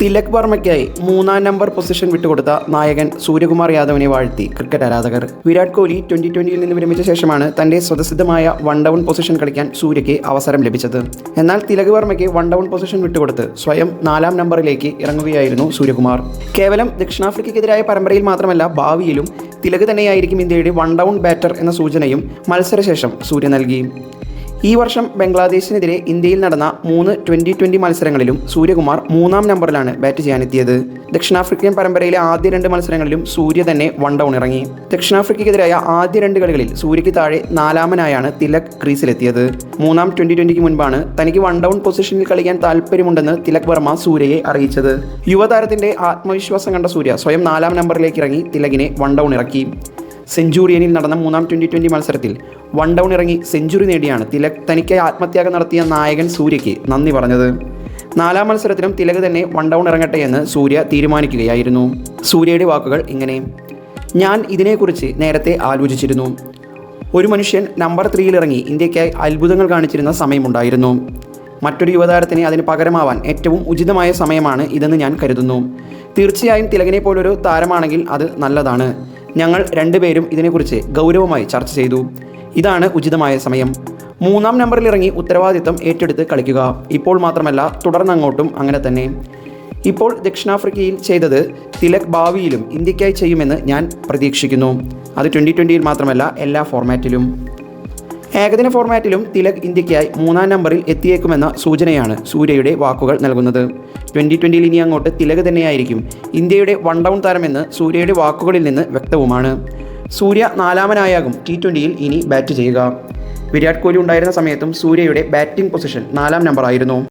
തിലക് വർമ്മയ്ക്കായി മൂന്നാം number position വിട്ടുകൊടുത്ത നായകൻ സൂര്യകുമാർ യാദവിനെ വാഴ്ത്തി ക്രിക്കറ്റ് ആരാധകർ. വിരാട് കോഹ്ലി ട്വന്റി ട്വന്റിയിൽ നിന്ന് വിരമിച്ച ശേഷമാണ് തന്റെ സ്വതസിദ്ധമായ വൺ ഡൗൺ പൊസിഷൻ കളിക്കാൻ സൂര്യയ്ക്ക് അവസരം ലഭിച്ചത്. എന്നാൽ തിലക് വർമ്മയ്ക്ക് വൺ ഡൗൺ പൊസിഷൻ വിട്ടുകൊടുത്ത് സ്വയം നാലാം നമ്പറിലേക്ക് ഇറങ്ങുകയായിരുന്നു സൂര്യകുമാർ. കേവലം ദക്ഷിണാഫ്രിക്കയ്ക്കെതിരായ പരമ്പരയിൽ മാത്രമല്ല ഭാവിയിലും തിലക് തന്നെയായിരിക്കും ഇന്ത്യയുടെ വൺ ഡൗൺ ബാറ്റർ എന്ന സൂചനയും മത്സരശേഷം സൂര്യ നൽകി. ഈ വർഷം ബംഗ്ലാദേശിനെതിരെ ഇന്ത്യയിൽ നടന്ന മൂന്ന് ട്വന്റി ട്വന്റി മത്സരങ്ങളിലും സൂര്യകുമാർ മൂന്നാം നമ്പറിലാണ് ബാറ്റ് ചെയ്യാനെത്തിയത്. ദക്ഷിണാഫ്രിക്കൻ പരമ്പരയിലെ ആദ്യ രണ്ട് മത്സരങ്ങളിലും സൂര്യ തന്നെ വൺ ഡൗൺ ഇറങ്ങി. ദക്ഷിണാഫ്രിക്കയ്ക്കെതിരായ ആദ്യ രണ്ട് കളികളിൽ സൂര്യയ്ക്ക് താഴെ നാലാമനായാണ് തിലക് ക്രീസിലെത്തിയത്. മൂന്നാം ട്വന്റി ട്വന്റിക്ക് മുൻപാണ് തനിക്ക് വൺ ഡൗൺ പൊസിഷനിൽ കളിക്കാൻ താല്പര്യമുണ്ടെന്ന് തിലക് വർമ്മ സൂര്യയെ അറിയിച്ചത്. യുവതാരത്തിന്റെ ആത്മവിശ്വാസം കണ്ട സൂര്യ സ്വയം നാലാം നമ്പറിലേക്ക് ഇറങ്ങി തിലകിനെ വൺ ഡൗൺ ഇറക്കി. സെഞ്ചുറിയനിൽ നടന്ന മൂന്നാം ട്വന്റി ട്വന്റി മത്സരത്തിൽ വൺ ഡൗൺ ഇറങ്ങി സെഞ്ചുറി നേടിയാണ് തിലക് തനിക്കായി ആത്മത്യാഗം നടത്തിയ നായകൻ സൂര്യയ്ക്ക് നന്ദി പറഞ്ഞത്. നാലാം മത്സരത്തിലും തിലക് തന്നെ വൺ ഡൗൺ ഇറങ്ങട്ടെ എന്ന് സൂര്യ തീരുമാനിക്കുകയായിരുന്നു. സൂര്യയുടെ വാക്കുകൾ ഇങ്ങനെ ഞാൻ ഇതിനെക്കുറിച്ച് നേരത്തെ ആലോചിച്ചിരുന്നു. ഒരു മനുഷ്യൻ നമ്പർ ത്രീയിലിറങ്ങി ഇന്ത്യക്കായി അത്ഭുതങ്ങൾ കാണിച്ചിരുന്ന സമയമുണ്ടായിരുന്നു. മറ്റൊരു യുവതാരത്തിന് അതിന് പകരമാവാൻ ഏറ്റവും ഉചിതമായ സമയമാണ് ഇതെന്ന് ഞാൻ കരുതുന്നു. തീർച്ചയായും തിലകനെ പോലൊരു താരമാണെങ്കിൽ അത് നല്ലതാണ്. ഞങ്ങൾ രണ്ടുപേരും ഇതിനെക്കുറിച്ച് ഗൗരവമായി ചർച്ച ചെയ്തു. ഇതാണ് ഉചിതമായ സമയം. മൂന്നാം നമ്പറിൽ ഇറങ്ങി ഉത്തരവാദിത്തം ഏറ്റെടുത്ത് കളിക്കുക. ഇപ്പോൾ മാത്രമല്ല തുടർന്നങ്ങോട്ടും അങ്ങനെ തന്നെ. ഇപ്പോൾ ദക്ഷിണാഫ്രിക്കയിൽ ചെയ്തത് തിലക് ഭാവിയിലും ഇന്ത്യക്കായി ചെയ്യുമെന്ന് ഞാൻ പ്രതീക്ഷിക്കുന്നു. അത് ട്വന്റി ട്വന്റിയിൽ മാത്രമല്ല എല്ലാ ഫോർമാറ്റിലും ഏകദിന ഫോർമാറ്റിലും തിലക് ഇന്ത്യയ്ക്കായി മൂന്നാം നമ്പറിൽ എത്തിയേക്കുമെന്ന സൂചനയാണ് സൂര്യയുടെ വാക്കുകൾ നൽകുന്നത്. ട്വന്റി ട്വന്റിയിൽ ഇനി അങ്ങോട്ട് തിലക് തന്നെയായിരിക്കും ഇന്ത്യയുടെ വൺ ഡൗൺ താരമെന്ന് സൂര്യയുടെ വാക്കുകളിൽ നിന്ന് വ്യക്തവുമാണ്. സൂര്യ നാലാമനായാകും ടി ട്വന്റിയിൽ ഇനി ബാറ്റ് ചെയ്യുക. വിരാട് കോഹ്ലി ഉണ്ടായിരുന്ന സമയത്തും സൂര്യയുടെ ബാറ്റിംഗ് പൊസിഷൻ നാലാം നമ്പറായിരുന്നു